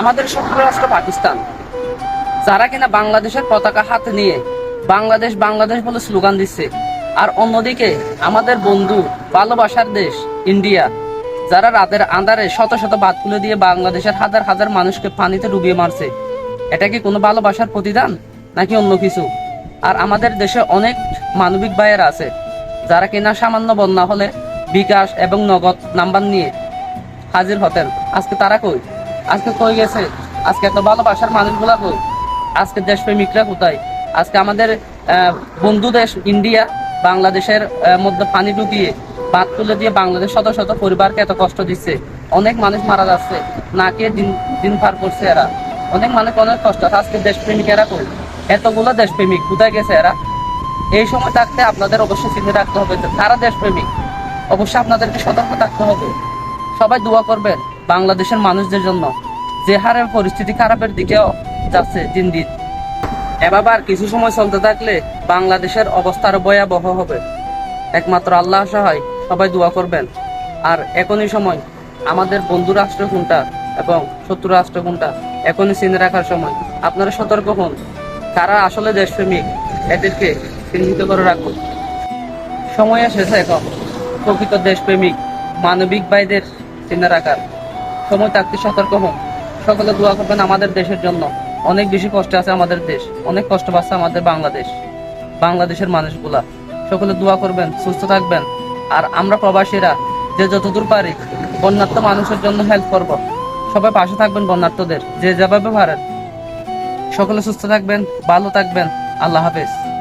আমাদের শত্রু রাষ্ট্র পাকিস্তান। যারা কিনা বাংলাদেশের পতাকা হাতে নিয়ে বাংলাদেশ বাংলাদেশ বলে স্লোগান দিচ্ছে। আর অন্যদিকে আমাদের বন্ধু, ভালোবাসার দেশ, ইন্ডিয়া, যারা রাতের আন্ধারে শত শত বাদ তুলে দিয়ে বাংলাদেশের হাজার হাজার মানুষকে পানিতে ডুবিয়ে মারছে। এটা কি কোনো ভালোবাসার প্রতিদান, নাকি অন্য কিছু? আর আমাদের দেশে অনেক মানবিক ভাইয়েরা আছে, যারা কিনা সামান্য বন্যা হলে বিকাশ এবং নগদ নাম্বার নিয়ে হাজির হতেন। আজকে তারা কই? আজকে কই গেছে? আজকে এত ভালোবাসার মানুষগুলা কই? আজকে দেশপ্রেমিকরা কোথায়? আজকে আমাদের বন্ধু দেশ ইন্ডিয়া, বাংলাদেশের মধ্যে পানি ঢুকিয়ে বাদ তুলে দিয়ে বাংলাদেশ শত শত পরিবারকে এত কষ্ট দিচ্ছে। অনেক মানুষ মারা যাচ্ছে। না খেয়ে দিন দিন পার করছে এরা। অনেক মানুষ অনেক কষ্ট আছে। আজকে দেশপ্রেমিকেরা কই? এতগুলো দেশপ্রেমিক কোথায় গেছে এরা? এই সময় থাকতে আপনাদের অবশ্যই চিন্তা রাখতে হবে তারা দেশপ্রেমিক। অবশ্যই আপনাদেরকে সতর্ক থাকতে হবে। সবাই দোয়া করবেন। বাংলাদেশের মানুষদের জন্য যে হারে পরিস্থিতি খারাপের দিকেও যাচ্ছে দিন দিন। এভাবে আর কিছু সময় চলতে থাকলে বাংলাদেশের অবস্থা ভয়াবহ হবে। একমাত্র আল্লাহ সহায় সবাই দোয়া করবেন। আর এখনই সময় আমাদের বন্ধু রাষ্ট্র কোনটা এবং শত্রু রাষ্ট্র কোনটা এখনই চিনে রাখার সময়। আপনারা সতর্ক হন। তারা আসলে দেশপ্রেমিক, এদেরকে চিহ্নিত করে রাখুন। সময় এসেছে এখন। প্রকৃত দেশপ্রেমিক, মানবিক ভাইদের চিনে রাখার। সময় থাকতে সতর্ক হন সকলে দোয়া করবেন আমাদের দেশের জন্য। অনেক বেশি কষ্ট আছে আমাদের দেশ। অনেক কষ্ট পাচ্ছে আমাদের বাংলাদেশ। বাংলাদেশের মানুষগুলা। সকলে দোয়া করবেন, সুস্থ থাকবেন। আর আমরা প্রবাসীরা যে যতদূর পারি বন্যার্থ মানুষের জন্য হেল্প করব। সবাই পাশে থাকবেন বন্যার্থদের। যে যেভাবে পারেন। সকলে সুস্থ থাকবেন, ভালো থাকবেন। আল্লাহ হাফেজ।